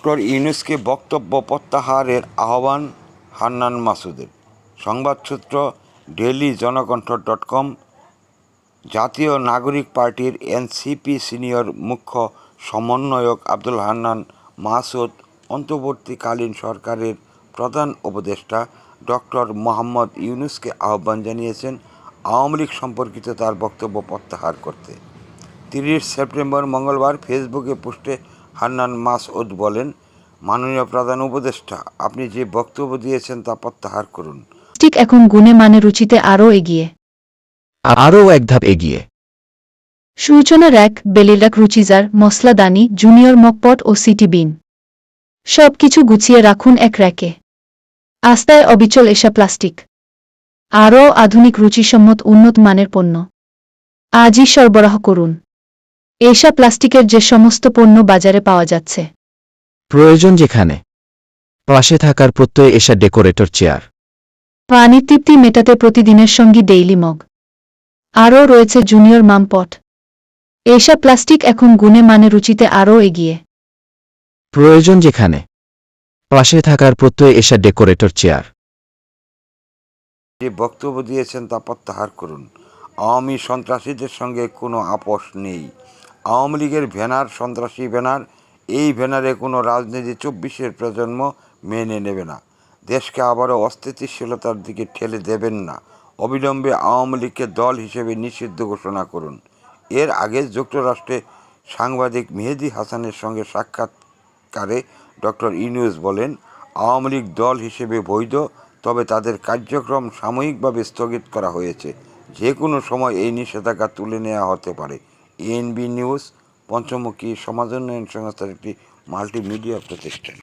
Doctor ইউনুসকে বক্তব্য প্রত্যাহারের আহ্বান হান্নান মাসুদের। সংবাদসূত্র ডেলি জনকণ্ঠ ডট কম, জাতীয় নাগরিক পার্টির এনসিপি সিনিয়র মুখ্য সমন্বয়ক আব্দুল হান্নান মাসুদ, অন্তর্বর্তীকালীন সরকারের প্রধান উপদেষ্টা ডক্টর মোহাম্মদ ইউনুসকে আহ্বান জানিয়েছেন আওয়ামী লীগ সম্পর্কিত তার বক্তব্য প্রত্যাহার করতে। তিরিশ সেপ্টেম্বর মঙ্গলবার ফেসবুকে পোস্টে হান্নান মাসউদ বলেন মাননীয় প্রধান উপদেষ্টা আপনি যে বক্তব্য দিয়েছেন তা প্রত্যাহার করুন। ঠিক এখন গুণে মানে রুচিতে আরও এগিয়ে। আরও এক ধাপ এগিয়ে। সূচনা র্যাক বেলিরাক রুচিজার মশলাদানি জুনিয়র মকপট ও সিটি বিন। সব কিছু গুছিয়ে রাখুন এক র্যাকে। আস্তায় অবিচল এসা প্লাস্টিক। আরও আধুনিক রুচিসম্মত উন্নত মানের পণ্য। আজই সরবরাহ করুন। এসা প্লাস্টিকের যে সমস্ত পণ্য বাজারে পাওয়া যাচ্ছে। প্রয়োজন যেখানে। পাশে থাকার প্রত্যয়ে এসা ডেকোরেটর চেয়ার। পানির তৃপ্তি মেটাতে প্রতিদিনের সঙ্গী ডেইলি মগ। আরও রয়েছে জুনিয়র মামপট। এসা প্লাস্টিক এখন গুণে মানে রুচিতে আরও এগিয়ে। প্রয়োজন যেখানে। পাশে থাকার প্রত্যয়ে এসা ডেকোরেটর চেয়ার। যে বক্তব্য দিয়েছেন তা প্রত্যাহার করুন। আওয়ামী সন্ত্রাসীদের সঙ্গে কোনো আপোষ নেই। আওয়ামী লীগের ব্যানার, সন্ত্রাসী ব্যানার, এই ব্যানারে কোনো রাজনীতি চব্বিশের প্রজন্ম মেনে নেবে না। দেশকে আবারও অস্থিতিশীলতার দিকে ঠেলে দেবেন না। অবিলম্বে আওয়ামী লীগকে দল হিসেবে নিষিদ্ধ ঘোষণা করুন। এর আগে যুক্তরাষ্ট্রে সাংবাদিক মেহেদি হাসানের সঙ্গে সাক্ষাৎকারে ডক্টর ইউনুস বলেন, আওয়ামী লীগ দল হিসেবে বৈধ, তবে তাদের কার্যক্রম সাময়িকভাবে স্থগিত করা হয়েছে। যে কোনো সময় এই নিষেধাজ্ঞা তুলে নেওয়া হতে পারে। এনবি নিউজ পঞ্চমুখী সমাজ উন্নয়ন সংস্থার একটি মাল্টিমিডিয়া প্রতিষ্ঠান।